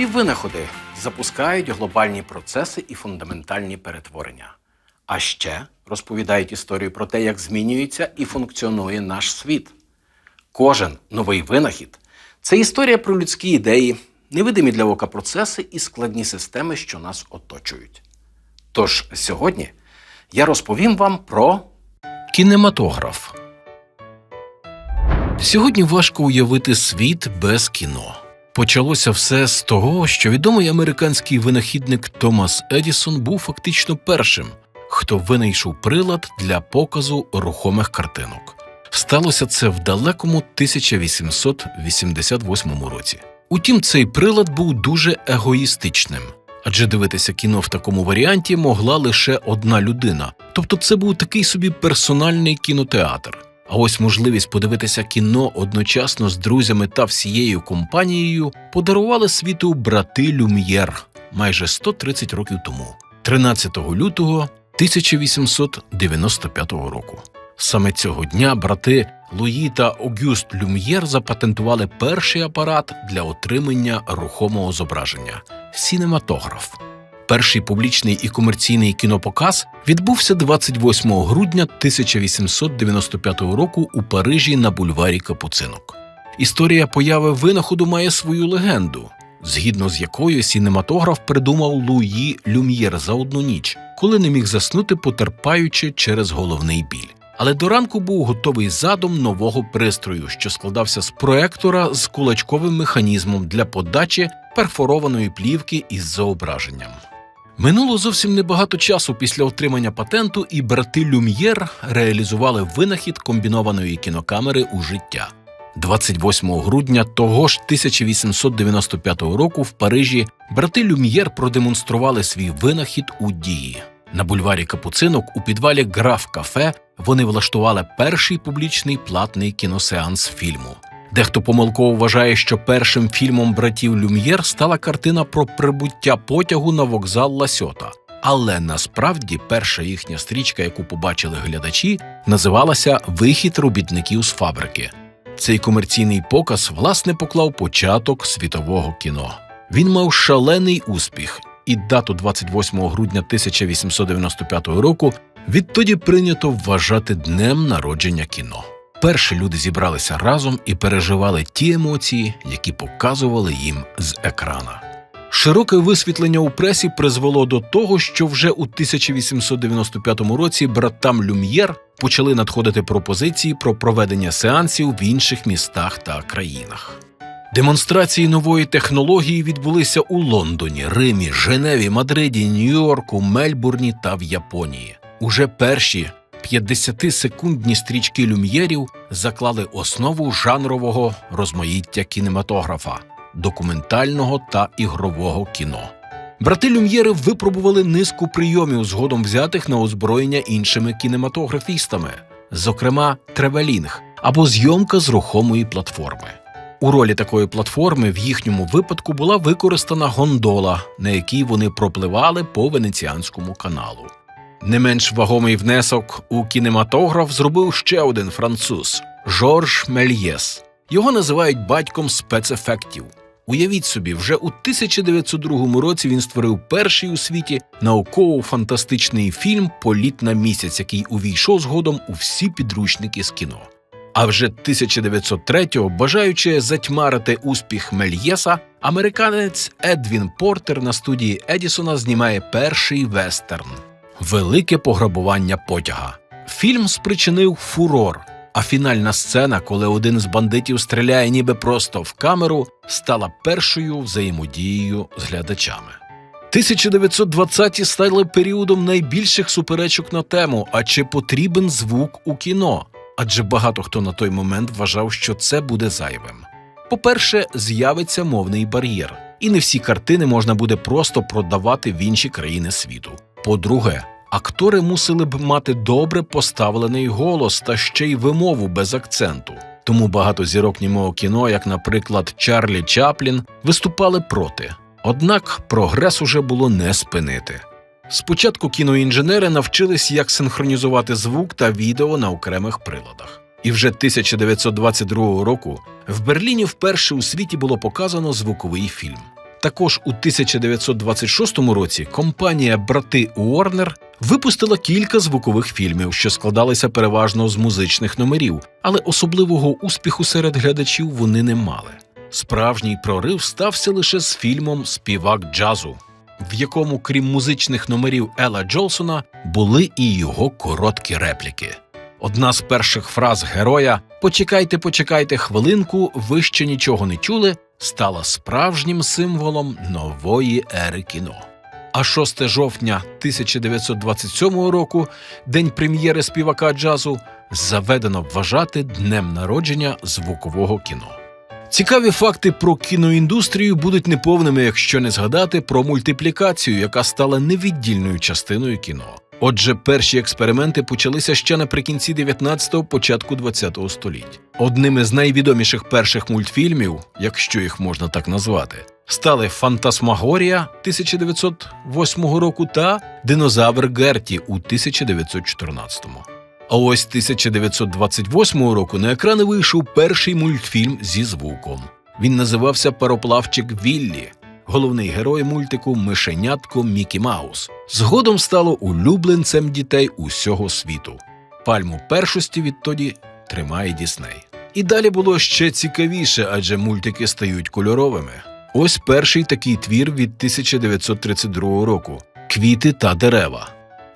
Прості винаходи запускають глобальні процеси і фундаментальні перетворення. А ще розповідають історію про те, як змінюється і функціонує наш світ. Кожен новий винахід це історія про людські ідеї, невидимі для ока процеси і складні системи, що нас оточують. Тож сьогодні я розповім вам про кінематограф. Сьогодні важко уявити світ без кіно. Почалося все з того, що відомий американський винахідник Томас Едісон був фактично першим, хто винайшов прилад для показу рухомих картинок. Сталося це в далекому 1888 році. Утім, цей прилад був дуже егоїстичним, адже дивитися кіно в такому варіанті могла лише одна людина, тобто це був такий собі персональний кінотеатр. А ось можливість подивитися кіно одночасно з друзями та всією компанією подарували світу брати Люм'єр майже 130 років тому, 13 лютого 1895 року. Саме цього дня брати Луї та Огюст Люм'єр запатентували перший апарат для отримання рухомого зображення сінематограф. Перший публічний і комерційний кінопоказ відбувся 28 грудня 1895 року у Парижі на бульварі Капуцинок. Історія появи винаходу має свою легенду, згідно з якою сінематограф придумав Луї Люм'єр за одну ніч, коли не міг заснути, потерпаючи через головний біль. Але до ранку був готовий задум нового пристрою, що складався з проектора з кулачковим механізмом для подачі перфорованої плівки із зображенням. Минуло зовсім небагато часу після отримання патенту, і брати Люм'єр реалізували винахід комбінованої кінокамери у життя. 28 грудня того ж 1895 року в Парижі брати Люм'єр продемонстрували свій винахід у дії. На бульварі Капуцинок у підвалі Граф Кафе вони влаштували перший публічний платний кіносеанс фільму. Дехто помилково вважає, що першим фільмом братів Люм'єр стала картина про прибуття потягу на вокзал Ласьота. Але насправді перша їхня стрічка, яку побачили глядачі, називалася Вихід робітників з фабрики. Цей комерційний показ власне поклав початок світового кіно. Він мав шалений успіх, і дату 28 грудня 1895 року відтоді прийнято вважати днем народження кіно. Перші люди зібралися разом і переживали ті емоції, які показували їм з екрана. Широке висвітлення у пресі призвело до того, що вже у 1895 році братам Люм'єр почали надходити пропозиції про проведення сеансів в інших містах та країнах. Демонстрації нової технології відбулися у Лондоні, Римі, Женеві, Мадриді, Нью-Йорку, Мельбурні та в Японії. Уже перші 50-секундні стрічки люм'єрів заклали основу жанрового розмаїття кінематографа, документального та ігрового кіно. Брати Люм'єри випробували низку прийомів, згодом взятих на озброєння іншими кінематографістами, зокрема тревелінг або зйомка з рухомої платформи. У ролі такої платформи в їхньому випадку була використана гондола, на якій вони пропливали по венеціанському каналу. Не менш вагомий внесок у кінематограф зробив ще один француз Жорж Мельєс. Його називають батьком спецефектів. Уявіть собі, вже у 1902 році він створив перший у світі науково-фантастичний фільм Політ на місяць, який увійшов згодом у всі підручники з кіно. А вже 1903-го, бажаючи затьмарити успіх Мельєса, американець Едвін Портер на студії Едісона знімає перший вестерн Велике пограбування потяга. Фільм спричинив фурор. А фінальна сцена, коли один з бандитів стріляє ніби просто в камеру, стала першою взаємодією з глядачами. 1920-ті стали періодом найбільших суперечок на тему, а чи потрібен звук у кіно? Адже багато хто на той момент вважав, що це буде зайвим. По-перше, з'явиться мовний бар'єр, і не всі картини можна буде просто продавати в інші країни світу. По-друге, актори мусили б мати добре поставлений голос та ще й вимову без акценту. Тому багато зірок німого кіно, як, наприклад, Чарлі Чаплін, виступали проти. Однак прогрес уже було не спинити. Спочатку кіноінженери навчились, як синхронізувати звук та відео на окремих приладах. І вже 1922 року в Берліні вперше у світі було показано звуковий фільм. Також у 1926 році компанія Брати Уорнер випустила кілька звукових фільмів, що складалися переважно з музичних номерів, але особливого успіху серед глядачів вони не мали. Справжній прорив стався лише з фільмом Співак джазу, в якому, крім музичних номерів Ела Джолсона, були і його короткі репліки. Одна з перших фраз героя Почекайте, почекайте хвилинку, ви ще нічого не чули, стала справжнім символом нової ери кіно. А 6 жовтня 1927 року, день прем'єри співака джазу, заведено вважати днем народження звукового кіно. Цікаві факти про кіноіндустрію будуть неповними, якщо не згадати про мультиплікацію, яка стала невіддільною частиною кіно. Отже, перші експерименти почалися ще наприкінці 19-го, початку 20-го століття. Одним із найвідоміших перших мультфільмів, якщо їх можна так назвати, стали Фантасмагорія 1908 року та Динозавр Герті у 1914-му. А ось 1928 року на екрани вийшов перший мультфільм зі звуком. Він називався Пароплавчик Віллі. Головний герой мультику Мишенятко Мікі Маус. Згодом стало улюбленцем дітей усього світу. Пальму першості відтоді тримає Дісней. І далі було ще цікавіше, адже мультики стають кольоровими. Ось перший такий твір від 1932 року Квіти та дерева.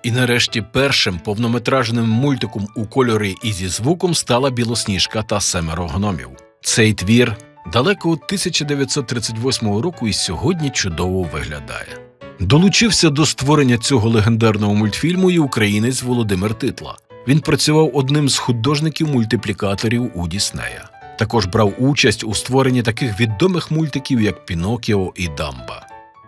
І нарешті першим повнометражним мультиком у кольорі і зі звуком стала Білосніжка та семеро гномів. Цей твір далеко від 1938 року і сьогодні чудово виглядає. Долучився до створення цього легендарного мультфільму і українець Володимир Титла. Він працював одним з художників-мультиплікаторів у Діснея. Також брав участь у створенні таких відомих мультиків, як Пінокіо і Дамба.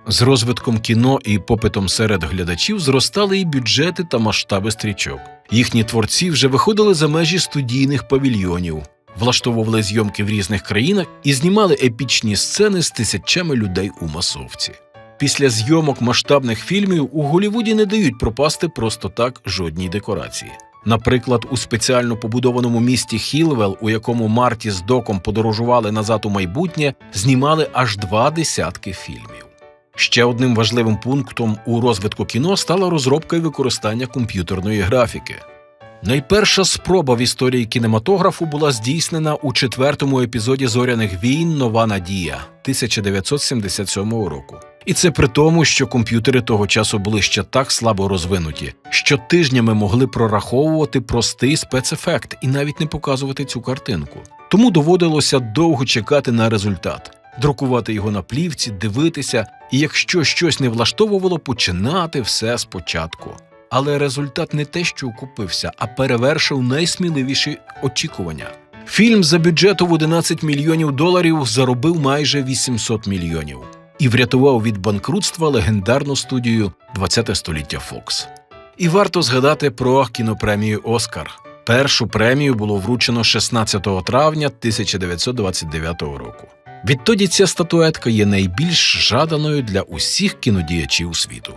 З розвитком кіно і попитом серед глядачів зростали і бюджети та масштаби стрічок. Їхні творці вже виходили за межі студійних павільйонів, влаштовували зйомки в різних країнах і знімали епічні сцени з тисячами людей у масовці. Після зйомок масштабних фільмів у Голівуді не дають пропасти просто так жодній декорації. Наприклад, у спеціально побудованому місті Хілвел, у якому Марті з Доком подорожували назад у майбутнє, знімали аж два десятки фільмів. Ще одним важливим пунктом у розвитку кіно стала розробка і використання комп'ютерної графіки. Найперша спроба в історії кінематографу була здійснена у четвертому епізоді зоряних війн Нова Надія 1977 року. І це при тому, що комп'ютери того часу були ще так слабо розвинуті, що тижнями могли прораховувати простий спецефект і навіть не показувати цю картинку. Тому доводилося довго чекати на результат, друкувати його на плівці, дивитися, і якщо щось не влаштовувало, починати все спочатку. Але результат не те, що окупився, а перевершив найсміливіші очікування. Фільм за бюджету в 11 мільйонів доларів заробив майже 800 мільйонів і врятував від банкрутства легендарну студію 20 століття Фокс. І варто згадати про кінопремію Оскар. Першу премію було вручено 16 травня 1929 року. Відтоді ця статуетка є найбільш жаданою для усіх кінодіячів світу.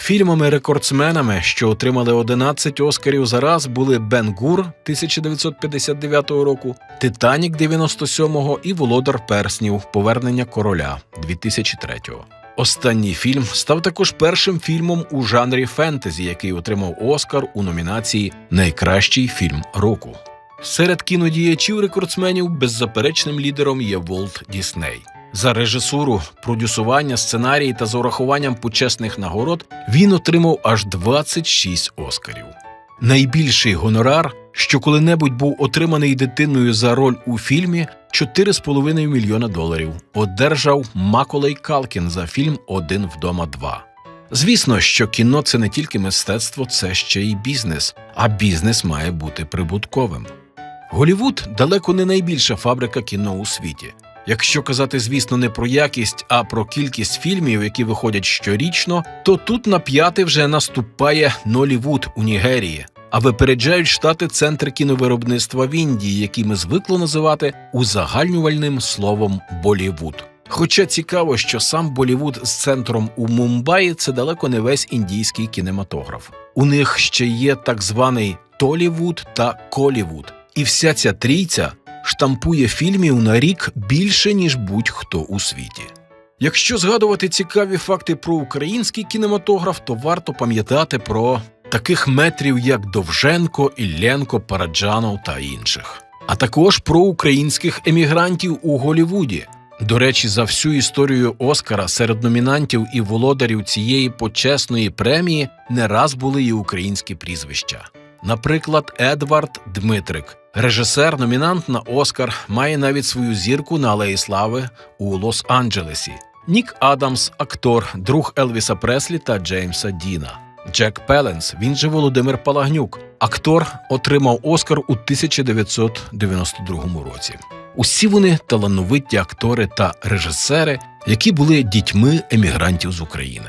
Фільмами-рекордсменами, що отримали 11 Оскарів за раз, були Бен Гур 1959 року, Титанік 97-го і Володар Перснів Повернення короля 2003-го. Останній фільм став також першим фільмом у жанрі фентезі, який отримав Оскар у номінації Найкращий фільм року. Серед кінодіячів рекордсменів беззаперечним лідером є Волт Дісней. За режисуру, продюсування, сценарій та з урахуванням почесних нагород він отримав аж 26 оскарів. Найбільший гонорар, що коли-небудь був отриманий дитиною за роль у фільмі 4,5 мільйона доларів, одержав Маколей Калкін за фільм Один вдома 2». Звісно, що кіно це не тільки мистецтво, це ще й бізнес, а бізнес має бути прибутковим. Голівуд далеко не найбільша фабрика кіно у світі. Якщо казати, звісно, не про якість, а про кількість фільмів, які виходять щорічно, то тут на п'яти вже наступає Нолівуд у Нігерії, а випереджають штати центри кіновиробництва в Індії, які ми звикли називати узагальнювальним словом Болівуд. Хоча цікаво, що сам Болівуд з центром у Мумбаї це далеко не весь індійський кінематограф. У них ще є так званий Толівуд та Колівуд. І вся ця трійця штампує фільмів на рік більше, ніж будь-хто у світі. Якщо згадувати цікаві факти про український кінематограф, то варто пам'ятати про таких метрів, як Довженко, Ілленко, Параджанов та інших, а також про українських емігрантів у Голівуді. До речі, за всю історію Оскара серед номінантів і володарів цієї почесної премії не раз були і українські прізвища. Наприклад, Едвард Дмитрик, режисер, номінант на Оскар, має навіть свою зірку на Алеї Слави у Лос-Анджелесі. Нік Адамс, актор, друг Елвіса Преслі та Джеймса Діна. Джек Пеленс, він же Володимир Палагнюк, актор, отримав Оскар у 1992 році. Усі вони талановиті актори та режисери, які були дітьми емігрантів з України.